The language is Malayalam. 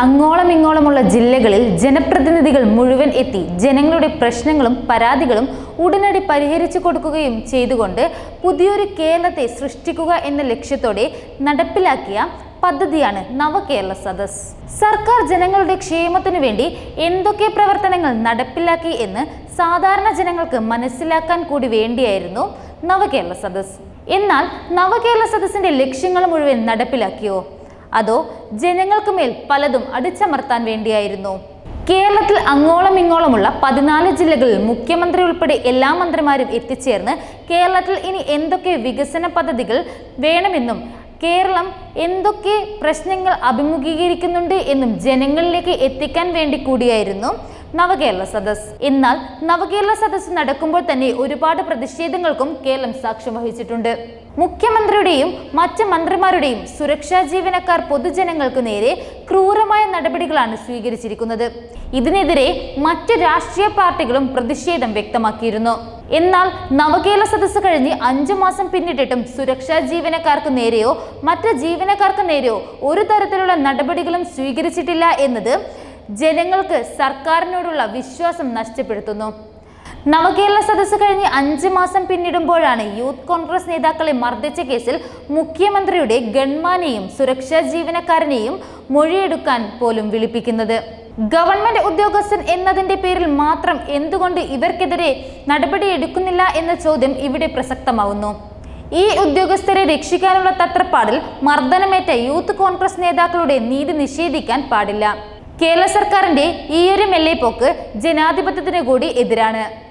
അങ്ങോളം ഇങ്ങോളമുള്ള ജില്ലകളിൽ ജനപ്രതിനിധികൾ മുഴുവൻ എത്തി. ജനങ്ങളുടെ പ്രശ്നങ്ങളും പരാതികളും ഉടനടി പരിഹരിച്ചു കൊടുക്കുകയും ചെയ്തുകൊണ്ട് പുതിയൊരു കേരളത്തെ സൃഷ്ടിക്കുക എന്ന ലക്ഷ്യത്തോടെ നടപ്പിലാക്കിയ പദ്ധതിയാണ് നവകേരള സദസ് സർക്കാർ ജനങ്ങളുടെ ക്ഷേമത്തിനു വേണ്ടി എന്തൊക്കെ പ്രവർത്തനങ്ങൾ നടപ്പിലാക്കി എന്ന് സാധാരണ ജനങ്ങൾക്ക് മനസ്സിലാക്കാൻ കൂടി വേണ്ടിയായിരുന്നു നവകേരള സദസ് എന്നാൽ നവകേരള സദസ്സിന്റെ ലക്ഷ്യങ്ങൾ മുഴുവൻ നടപ്പിലാക്കിയോ? അതോ ജനങ്ങൾക്ക് മേൽ പലതും അടിച്ചമർത്താൻ വേണ്ടിയായിരുന്നു. കേരളത്തിൽ അങ്ങോളം ഇങ്ങോളമുള്ള പതിനാല് ജില്ലകളിൽ മുഖ്യമന്ത്രി ഉൾപ്പെടെ എല്ലാ മന്ത്രിമാരും എത്തിച്ചേർന്ന് കേരളത്തിൽ ഇനി എന്തൊക്കെ വികസന പദ്ധതികൾ വേണമെന്നും കേരളം എന്തൊക്കെ പ്രശ്നങ്ങൾ അഭിമുഖീകരിക്കുന്നുണ്ട് എന്നും ജനങ്ങളിലേക്ക് എത്തിക്കാൻ വേണ്ടി കൂടിയായിരുന്നു. നവകേരള സദസ്. എന്നാൽ നവകേരള സദസ് നടക്കുമ്പോൾ തന്നെ ഒരുപാട് പ്രതിഷേധങ്ങൾക്കും കേരളം സാക്ഷ്യം വഹിച്ചിട്ടുണ്ട്. മുഖ്യമന്ത്രിയുടെയും മറ്റ് മന്ത്രിമാരുടെയും സുരക്ഷാ ജീവനക്കാർ പൊതുജനങ്ങൾക്ക് നേരെ ക്രൂരമായ നടപടികളാണ് സ്വീകരിച്ചിരിക്കുന്നത്. ഇതിനെതിരെ മറ്റ് രാഷ്ട്രീയ പാർട്ടികളും പ്രതിഷേധം വ്യക്തമാക്കിയിരുന്നു. എന്നാൽ നവകേരള സദസ് കഴിഞ്ഞ് അഞ്ചു മാസം പിന്നിട്ടിട്ടും സുരക്ഷാ ജീവനക്കാർക്ക് നേരെയോ മറ്റ് ജീവനക്കാർക്ക് നേരെയോ ഒരു തരത്തിലുള്ള നടപടികളും സ്വീകരിച്ചിട്ടില്ല എന്നത് ജനങ്ങൾക്ക് സർക്കാരിനോടുള്ള വിശ്വാസം നഷ്ടപ്പെടുത്തുന്നു. നവകേരള സദസ്സ് കഴിഞ്ഞ് അഞ്ച് മാസം പിന്നിടുമ്പോഴാണ് യൂത്ത് കോൺഗ്രസ് നേതാക്കളെ മർദ്ദിച്ച കേസിൽ മുഖ്യമന്ത്രിയുടെ ഗൺമാനെയും സുരക്ഷാ ജീവനക്കാരനെയും മൊഴിയെടുക്കാൻ പോലും വിളിപ്പിക്കുന്നത്. ഗവൺമെന്റ് ഉദ്യോഗസ്ഥൻ എന്നതിന്റെ പേരിൽ മാത്രം എന്തുകൊണ്ട് ഇവർക്കെതിരെ നടപടിയെടുക്കുന്നില്ല എന്ന ചോദ്യം ഇവിടെ പ്രസക്തമാവുന്നു. ഈ ഉദ്യോഗസ്ഥരെ രക്ഷിക്കാനുള്ള തത്രപ്പാടിൽ മർദ്ദനമേറ്റ യൂത്ത് കോൺഗ്രസ് നേതാക്കളുടെ നീതി നിഷേധിക്കാൻ പാടില്ല. കേരള സർക്കാരിന്റെ ഈയൊരു മെല്ലെ പോക്ക് ജനാധിപത്യത്തിന് കൂടി എതിരാണ്.